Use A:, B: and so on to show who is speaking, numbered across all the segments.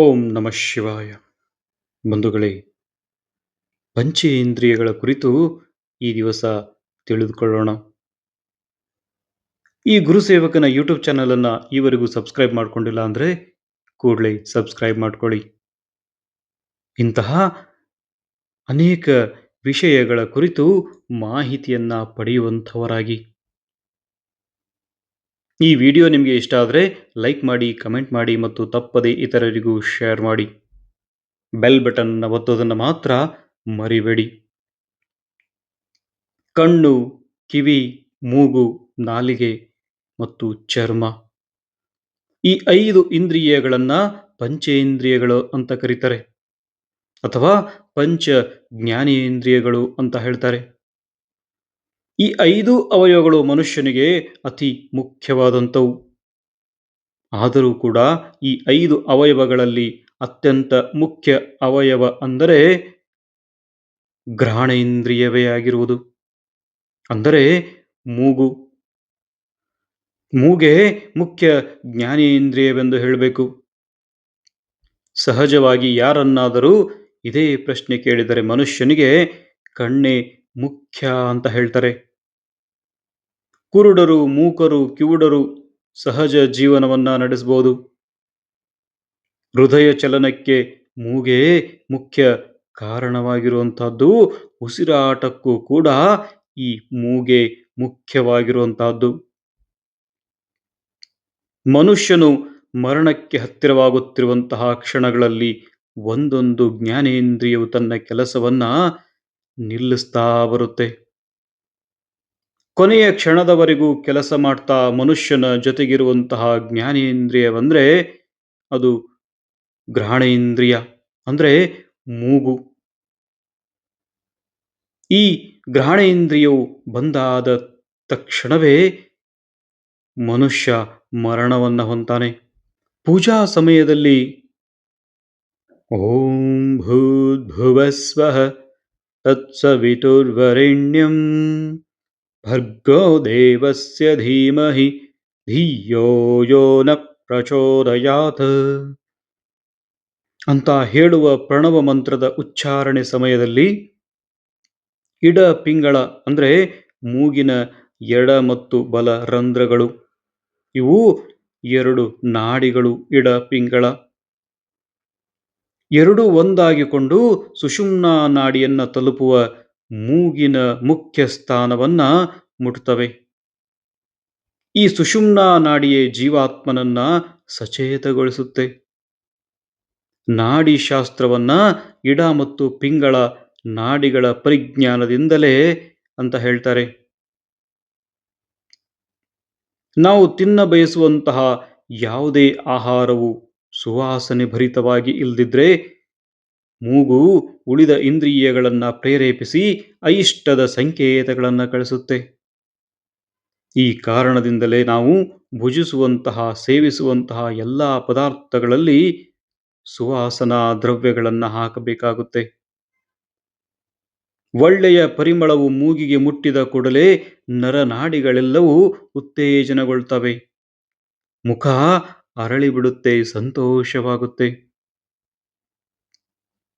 A: ಓಂ ನಮಃ ಶಿವಾಯ. ಬಂಧುಗಳೇ, ಪಂಚೇಂದ್ರಿಯಗಳ ಕುರಿತು ಈ ದಿವಸ ತಿಳಿದುಕೊಳ್ಳೋಣ. ಈ ಗುರುಸೇವಕನ ಯೂಟ್ಯೂಬ್ ಚಾನಲ್ ಅನ್ನ ಈವರೆಗೂ ಸಬ್ಸ್ಕ್ರೈಬ್ ಮಾಡ್ಕೊಂಡಿಲ್ಲ ಅಂದ್ರೆ ಕೂಡಲೇ ಸಬ್ಸ್ಕ್ರೈಬ್ ಮಾಡ್ಕೊಳ್ಳಿ. ಇಂತಹ ಅನೇಕ ವಿಷಯಗಳ ಕುರಿತು ಮಾಹಿತಿಯನ್ನ ಪಡೆಯುವಂಥವರಾಗಿ ಈ ವಿಡಿಯೋ ನಿಮಗೆ ಇಷ್ಟ ಆದರೆ ಲೈಕ್ ಮಾಡಿ, ಕಮೆಂಟ್ ಮಾಡಿ ಮತ್ತು ತಪ್ಪದೆ ಇತರರಿಗೂ ಶೇರ್ ಮಾಡಿ. ಬೆಲ್ ಬಟನ್ ಒತ್ತೋದನ್ನು ಮಾತ್ರ ಮರಿಬೇಡಿ. ಕಣ್ಣು, ಕಿವಿ, ಮೂಗು, ನಾಲಿಗೆ ಮತ್ತು ಚರ್ಮ. ಈ ಐದು ಇಂದ್ರಿಯಗಳನ್ನು ಪಂಚೇಂದ್ರಿಯಗಳು ಅಂತ ಕರೀತಾರೆ. ಅಥವಾ ಪಂಚ ಜ್ಞಾನೇಂದ್ರಿಯಗಳು ಅಂತ ಹೇಳ್ತಾರೆ. ಈ ಐದು ಅವಯವಗಳು ಮನುಷ್ಯನಿಗೆ ಅತಿ ಮುಖ್ಯವಾದಂಥವು. ಆದರೂ ಕೂಡ ಈ ಐದು ಅವಯವಗಳಲ್ಲಿ ಅತ್ಯಂತ ಮುಖ್ಯ ಅವಯವ ಅಂದರೆ ಗ್ರಹಣೇಂದ್ರಿಯವೇ ಆಗಿರುವುದು. ಅಂದರೆ ಮೂಗು. ಮೂಗೆ ಮುಖ್ಯ ಜ್ಞಾನೇಂದ್ರಿಯವೆಂದು ಹೇಳಬೇಕು. ಸಹಜವಾಗಿ ಯಾರನ್ನಾದರೂ ಇದೇ ಪ್ರಶ್ನೆ ಕೇಳಿದರೆ ಮನುಷ್ಯನಿಗೆ ಕಣ್ಣೇ ಮುಖ್ಯ ಅಂತ ಹೇಳ್ತಾರೆ. ಕುರುಡರು, ಮೂಕರು, ಕಿವುಡರು ಸಹಜ ಜೀವನವನ್ನ ನಡೆಸಬಹುದು ಹೃದಯ ಚಲನಕ್ಕೆ ಮೂಗೇ ಮುಖ್ಯ ಕಾರಣವಾಗಿರುವಂತಹದ್ದು ಉಸಿರಾಟಕ್ಕೂ ಕೂಡ ಈ ಮೂಗೆ ಮುಖ್ಯವಾಗಿರುವಂತಹದ್ದು ಮನುಷ್ಯನು ಮರಣಕ್ಕೆ ಹತ್ತಿರವಾಗುತ್ತಿರುವಂತಹ ಕ್ಷಣಗಳಲ್ಲಿ ಒಂದೊಂದು ಜ್ಞಾನೇಂದ್ರಿಯವು ತನ್ನ ಕೆಲಸವನ್ನ ನಿಲ್ಲಿಸ್ತಾ ಬರುತ್ತೆ. ಕೊನೆಯ ಕ್ಷಣದವರೆಗೂ ಕೆಲಸ ಮಾಡ್ತಾ ಮನುಷ್ಯನ ಜೊತೆಗಿರುವಂತಹ ಜ್ಞಾನೇಂದ್ರಿಯವಂದರೆ ಅದು ಗ್ರಹಣೇಂದ್ರಿಯ ಅಂದರೆ ಮೂಗು. ಈ ಗ್ರಹಣೇಂದ್ರಿಯವು ಬಂದಾದ ತಕ್ಷಣವೇ ಮನುಷ್ಯ ಮರಣವನ್ನು ಹೊಂತಾನೆ ಪೂಜಾ ಸಮಯದಲ್ಲಿ ಓಂ ಭೂದ್ಭುವಸ್ವ ತತ್ಸವಿತುರ್ವರೆಣ್ಯಂ ಭರ್ಗೋ ದೇವಸ್ಯ ಧೀಮಹಿ ಧಿಯೋ ಯೋ ನ ಪ್ರಚೋದಯಾತ್ ಅಂತ ಹೇಳುವ ಪ್ರಣವ ಮಂತ್ರದ ಉಚ್ಚಾರಣೆ ಸಮಯದಲ್ಲಿ ಇಡ ಪಿಂಗಳ ಅಂದರೆ ಮೂಗಿನ ಎಡ ಮತ್ತು ಬಲ ರಂಧ್ರಗಳು, ಇವು ಎರಡು ನಾಡಿಗಳು ಇಡ ಪಿಂಗಳ. ಎರಡು ಒಂದಾಗಿಕೊಂಡು ಸುಷುಮ್ನಾ ನಾಡಿಯನ್ನು ತಲುಪುವ ಮೂಗಿನ ಮುಖ್ಯ ಸ್ಥಾನವನ್ನ ಮುಟ್ತವೆ. ಈ ಸುಷುಮ್ನ ನಾಡಿಯೇ ಜೀವಾತ್ಮನನ್ನ ಸಚೇತಗೊಳಿಸುತ್ತೆ. ನಾಡಿ ಶಾಸ್ತ್ರವನ್ನ ಇಡ ಮತ್ತು ಪಿಂಗಳ ನಾಡಿಗಳ ಪರಿಜ್ಞಾನದಿಂದಲೇ ಅಂತ ಹೇಳ್ತಾರೆ. ನಾವು ತಿನ್ನ ಬಯಸುವಂತಹ ಯಾವುದೇ ಆಹಾರವು ಸುವಾಸನೆ ಭರಿತವಾಗಿ ಇಲ್ದಿದ್ರೆ ಮೂಗು ಉಳಿದ ಇಂದ್ರಿಯಗಳನ್ನ ಪ್ರೇರೇಪಿಸಿ ಅಯಿಷ್ಟದ ಸಂಕೇತಗಳನ್ನ ಕಳಿಸುತ್ತೆ. ಈ ಕಾರಣದಿಂದಲೇ ನಾವು ಭುಜಿಸುವಂತಹ, ಸೇವಿಸುವಂತಹ ಎಲ್ಲ ಪದಾರ್ಥಗಳಲ್ಲಿ ಸುವಾಸನಾ ದ್ರವ್ಯಗಳನ್ನ ಹಾಕಬೇಕಾಗುತ್ತೆ. ಒಳ್ಳೆಯ ಪರಿಮಳವು ಮೂಗಿಗೆ ಮುಟ್ಟಿದ ಕೂಡಲೇ ನರನಾಡಿಗಳೆಲ್ಲವೂ ಉತ್ತೇಜನಗೊಳ್ತವೆ. ಮುಖ ಅರಳಿಬಿಡುತ್ತೆ, ಸಂತೋಷವಾಗುತ್ತೆ.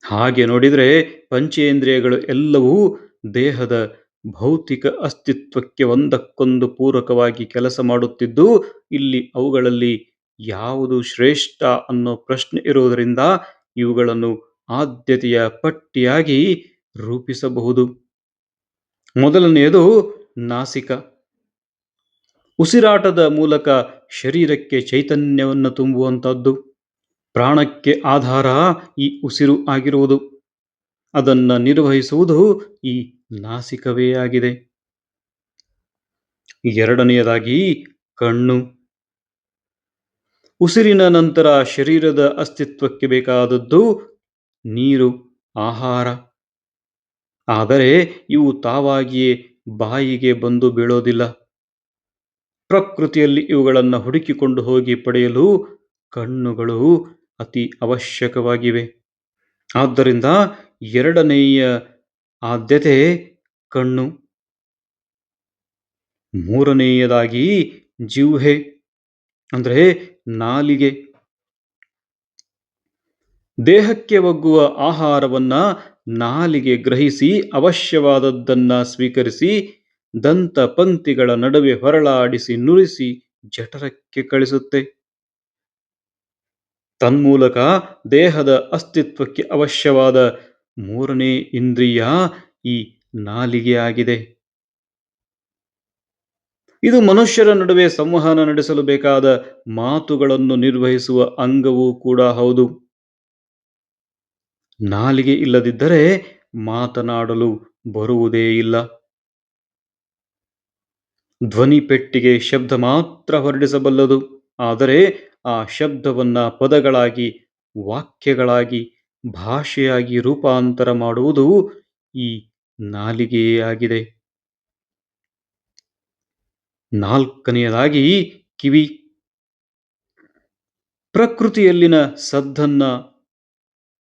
A: ಹಾಗೆ ನೋಡಿದರೆ ಪಂಚೇಂದ್ರಿಯಗಳು ಎಲ್ಲವೂ ದೇಹದ ಭೌತಿಕ ಅಸ್ತಿತ್ವಕ್ಕೆ ಒಂದಕ್ಕೊಂದು ಪೂರಕವಾಗಿ ಕೆಲಸ ಮಾಡುತ್ತಿದ್ದು, ಇಲ್ಲಿ ಅವುಗಳಲ್ಲಿ ಯಾವುದು ಶ್ರೇಷ್ಠ ಅನ್ನೋ ಪ್ರಶ್ನೆ ಇರುವುದರಿಂದ ಇವುಗಳನ್ನು ಆದ್ಯತೆಯ ಪಟ್ಟಿಯಾಗಿ ರೂಪಿಸಬಹುದು. ಮೊದಲನೆಯದು ನಾಸಿಕ. ಉಸಿರಾಟದ ಮೂಲಕ ಶರೀರಕ್ಕೆ ಚೈತನ್ಯವನ್ನು ತುಂಬುವಂತಹದ್ದು ಪ್ರಾಣಕ್ಕೆ ಆಧಾರ ಈ ಉಸಿರು ಆಗಿರುವುದು. ಅದನ್ನು ನಿರ್ವಹಿಸುವುದು ಈ ನಾಸಿಕವೇ ಆಗಿದೆ. ಎರಡನೆಯದಾಗಿ ಕಣ್ಣು. ಉಸಿರಿನ ನಂತರ ಶರೀರದ ಅಸ್ತಿತ್ವಕ್ಕೆ ಬೇಕಾದದ್ದು ನೀರು, ಆಹಾರ. ಆದರೆ ಇವು ತಾವಾಗಿಯೇ ಬಾಯಿಗೆ ಬಂದು ಬೀಳೋದಿಲ್ಲ. ಪ್ರಕೃತಿಯಲ್ಲಿ ಇವುಗಳನ್ನು ಹುಡುಕಿಕೊಂಡು ಹೋಗಿ ಪಡೆಯಲು ಕಣ್ಣುಗಳು ಅತಿ ಅವಶ್ಯಕವಾಗಿವೆ. ಆದ್ದರಿಂದ ಎರಡನೆಯ ಆದ್ಯತೆ ಕಣ್ಣು. ಮೂರನೆಯದಾಗಿ ಜಿಹ್ವೆ ಅಂದರೆ ನಾಲಿಗೆ. ದೇಹಕ್ಕೆ ಒಗ್ಗುವ ಆಹಾರವನ್ನ ನಾಲಿಗೆ ಗ್ರಹಿಸಿ, ಅವಶ್ಯವಾದದ್ದನ್ನ ಸ್ವೀಕರಿಸಿ ದಂತ ಪಂಕ್ತಿಗಳ ನಡುವೆ ಹೊರಳಾಡಿಸಿ ನುರಿಸಿ ಜಠರಕ್ಕೆ ಕಳಿಸುತ್ತೆ. ತನ್ಮೂಲಕ ದೇಹದ ಅಸ್ತಿತ್ವಕ್ಕೆ ಅವಶ್ಯವಾದ ಮೂರನೇ ಇಂದ್ರಿಯ ಈ ನಾಲಿಗೆಯಾಗಿದೆ ಇದು ಮನುಷ್ಯರ ನಡುವೆ ಸಂವಹನ ನಡೆಸಲು ಬೇಕಾದ ಮಾತುಗಳನ್ನು ನಿರ್ವಹಿಸುವ ಅಂಗವೂ ಕೂಡ ಹೌದು. ನಾಲಿಗೆ ಇಲ್ಲದಿದ್ದರೆ ಮಾತನಾಡಲು ಬರುವುದೇ ಇಲ್ಲ. ಧ್ವನಿ ಪೆಟ್ಟಿಗೆ ಶಬ್ದ ಮಾತ್ರ ಹೊರಡಿಸಬಲ್ಲದು. ಆದರೆ ಆ ಶಬ್ದವನ್ನ ಪದಗಳಾಗಿ, ವಾಕ್ಯಗಳಾಗಿ, ಭಾಷೆಯಾಗಿ ರೂಪಾಂತರ ಮಾಡುವುದು ಈ ನಾಲಿಗೆಯೇ ಆಗಿದೆ. ನಾಲ್ಕನೆಯದಾಗಿ, ಕಿವಿ. ಪ್ರಕೃತಿಯಲ್ಲಿನ ಸದ್ದನ್ನ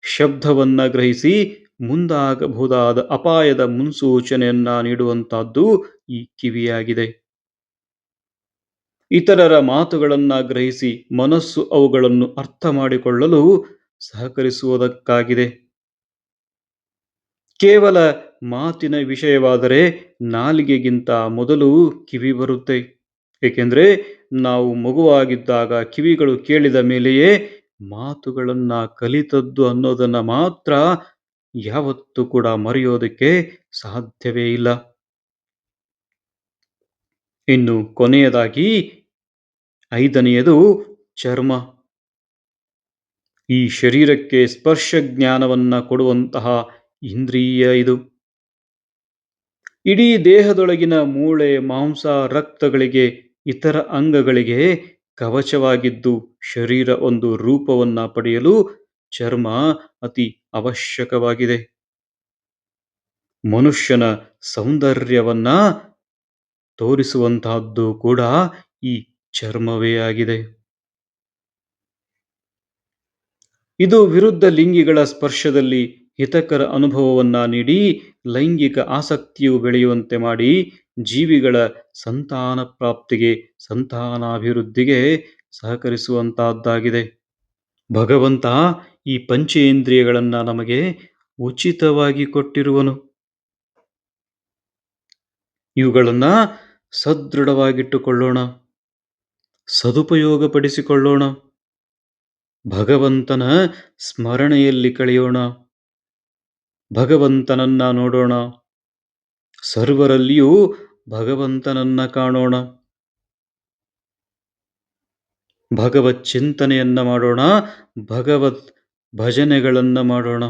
A: ಶಬ್ದವನ್ನ ಗ್ರಹಿಸಿ ಮುಂದಾಗಬಹುದಾದ ಅಪಾಯದ ಮುನ್ಸೂಚನೆಯನ್ನ ನೀಡುವಂತಹದ್ದು ಈ ಕಿವಿಯಾಗಿದೆ. ಇತರರ ಮಾತುಗಳನ್ನು ಗ್ರಹಿಸಿ ಮನಸ್ಸು ಅವುಗಳನ್ನು ಅರ್ಥ ಮಾಡಿಕೊಳ್ಳಲು ಸಹಕರಿಸುವುದಕ್ಕಾಗಿದೆ. ಕೇವಲ ಮಾತಿನ ವಿಷಯವಾದರೆ ನಾಲಿಗೆಗಿಂತ ಮೊದಲು ಕಿವಿ ಬರುತ್ತೆ. ಏಕೆಂದರೆ ನಾವು ಮಗುವಾಗಿದ್ದಾಗ ಕಿವಿಗಳು ಕೇಳಿದ ಮೇಲೆಯೇ ಮಾತುಗಳನ್ನು ಕಲಿತದ್ದು ಅನ್ನೋದನ್ನು ಮಾತ್ರ ಯಾವತ್ತೂ ಕೂಡ ಮರೆಯೋದಕ್ಕೆ ಸಾಧ್ಯವೇ ಇಲ್ಲ. ಇನ್ನು ಕೊನೆಯದಾಗಿ ಐದನೆಯದು ಚರ್ಮ. ಈ ಶರೀರಕ್ಕೆ ಸ್ಪರ್ಶ ಜ್ಞಾನವನ್ನ ಕೊಡುವಂತಹ ಇಂದ್ರಿಯ ಇದು. ಇಡೀ ದೇಹದೊಳಗಿನ ಮೂಳೆ, ಮಾಂಸ, ರಕ್ತಗಳಿಗೆ, ಇತರ ಅಂಗಗಳಿಗೆ ಕವಚವಾಗಿದ್ದು ಶರೀರ ಒಂದು ರೂಪವನ್ನ ಪಡೆಯಲು ಚರ್ಮ ಅತಿ ಅವಶ್ಯಕವಾಗಿದೆ. ಮನುಷ್ಯನ ಸೌಂದರ್ಯವನ್ನ ತೋರಿಸುವಂತಹದ್ದು ಕೂಡ ಈ ಚರ್ಮವೇ ಆಗಿದೆ. ಇದು ವಿರುದ್ಧ ಲಿಂಗಿಗಳ ಸ್ಪರ್ಶದಲ್ಲಿ ಹಿತಕರ ಅನುಭವವನ್ನ ನೀಡಿ, ಲೈಂಗಿಕ ಆಸಕ್ತಿಯು ಬೆಳೆಯುವಂತೆ ಮಾಡಿ ಜೀವಿಗಳ ಸಂತಾನ ಪ್ರಾಪ್ತಿಗೆ, ಸಂತಾನಾಭಿವೃದ್ಧಿಗೆ ಸಹಕರಿಸುವಂತಹದ್ದಾಗಿದೆ. ಭಗವಂತ ಈ ಪಂಚೇಂದ್ರಿಯಗಳನ್ನ ನಮಗೆ ಉಚಿತವಾಗಿ ಕೊಟ್ಟಿರುವನು. ಇವುಗಳನ್ನ ಸದೃಢವಾಗಿಟ್ಟುಕೊಳ್ಳೋಣ. ಸದುಪಯೋಗಪಡಿಸಿಕೊಳ್ಳೋಣ. ಭಗವಂತನ ಸ್ಮರಣೆಯಲ್ಲಿ ಕಳೆಯೋಣ. ಭಗವಂತನನ್ನ ನೋಡೋಣ. ಸರ್ವರಲ್ಲಿಯೂ ಭಗವಂತನನ್ನ ಕಾಣೋಣ. ಭಗವತ್ ಚಿಂತನೆಯನ್ನ ಮಾಡೋಣ. ಭಗವತ್ ಭಜನೆಗಳನ್ನ ಮಾಡೋಣ.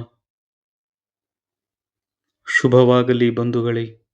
A: ಶುಭವಾಗಲಿ ಬಂಧುಗಳೇ.